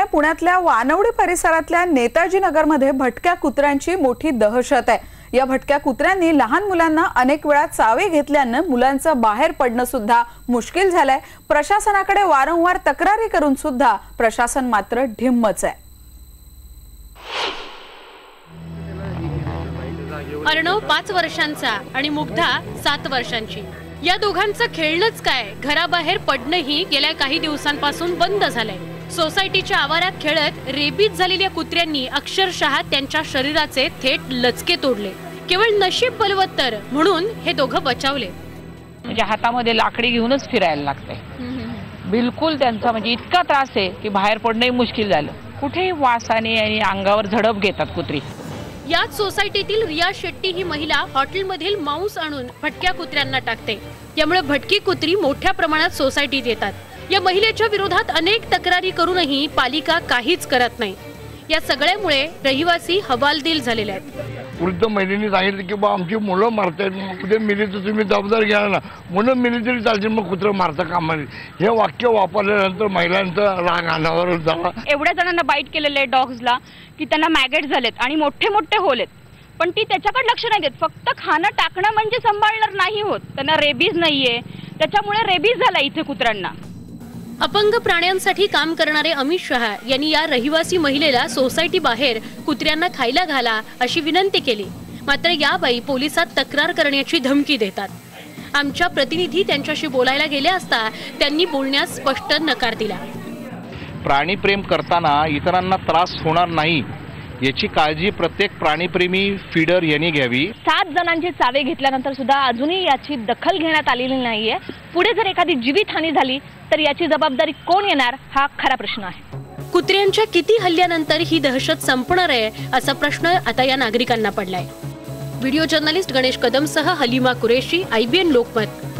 दरम्यान पुण्यातल्या वानवडी परिसरातल्या नेताजी नगरमध्ये भटक्या कुत्र्यांची मोठी दहशत आहे. या भटक्या कुत्र्यांनी लहान मुलांना अनेक वेळा चावे घेतल्यानं मुलांचं बाहेर पडणं सुद्धा मुश्किल झालंय. प्रशासनाकडे वारंवार तक्रारी करून सुद्धा प्रशासन मात्र ढिम्मच आहे. अर्णव पाच वर्षांचा आणि मुग्धा सात वर्षांची. या दोघांचं खेळणंच काय? घराबाहेर पडणंही गेल्या काही दिवसांपासून बंद झालंय. सोसायटीच्या आवारात खेळत रेबीज झालेल्या कुत्र्यांनी अक्षरशः त्यांच्या शरीराचे थेट लचके तोडले. केवळ नशीब बलवत्तर म्हणून हे दोघं बचावले. म्हणजे हातामध्ये लाकडी घेऊनच फिरायला लागतंय. बिलकुल त्यांचा म्हणजे इतका त्रास आहे की बाहेर पडणंही मुश्किल झालं. कुठेही वासाने आणि अंगावर झडप घेतात कुत्री. याच सोसायटीतील रिया शेट्टी ही महिला हॉटेलमधील मांस आणून भटक्या कुत्र्यांना टाकते. यामुळे भटकी कुत्री मोठ्या प्रमाणात सोसायटीत येतात. या महिलेच्या विरोधात अनेक तक्रारी करूनही पालिका काहीच करत नाही. या सगळ्यामुळे रहिवासी हवालदिल झालेले आहेत. वृद्ध महिलेने सांगितलं की बा आमची मुलं मारतायत मग उद्या मिली तर तुम्ही जबाबदार घ्या ना. मुलं मिली तरी चालतील मग कुत्रं मारता कामा नये हे वाक्य वापरल्यानंतर महिलांचा राग अनावर झाला. एवढ्या जणांना बाईट केलेलं आहे डॉग्सला की त्यांना मॅगेट झालेत आणि मोठे मोठे होलेत. आहेत पण ती त्याच्याकडे लक्ष नाही देत. फक्त खाणं टाकणं म्हणजे सांभाळणार नाही होत. त्यांना रेबीज नाहीये. त्याच्यामुळे रेबीज झाला इथे कुत्र्यांना. अपंग प्राण्यांसाठी काम करणारे अमित शहा यांनी या रहिवासी महिलेला सोसायटी बाहेर कुत्र्यांना खायला घाला अशी विनंती केली. मात्र या बाई पोलिसात तक्रार करण्याची धमकी देतात. आमच्या प्रतिनिधी त्यांच्याशी बोलायला गेले असता त्यांनी बोलण्यास स्पष्ट नकार दिला. प्राणीप्रेम करताना इतरांना त्रास होणार नाही याची काळजी प्रत्येक प्राणीप्रेमी फीडर यांनी घ्यावी. सात जणांचे चावे घेतल्यानंतर सुद्धा अजूनही याची दखल घेण्यात आलेली नाहीये. पुढे जर एखादी जीवितहानी झाली तर याची जबाबदारी कोण येणार हा खरा प्रश्न आहे. कुत्र्यांच्या किती हल्ल्यानंतर ही दहशत संपणार आहे असा प्रश्न आता या नागरिकांना पडलाय. व्हिडिओ जर्नलिस्ट गणेश कदमसह हलिमा कुरेशी आयबीएन लोकमत.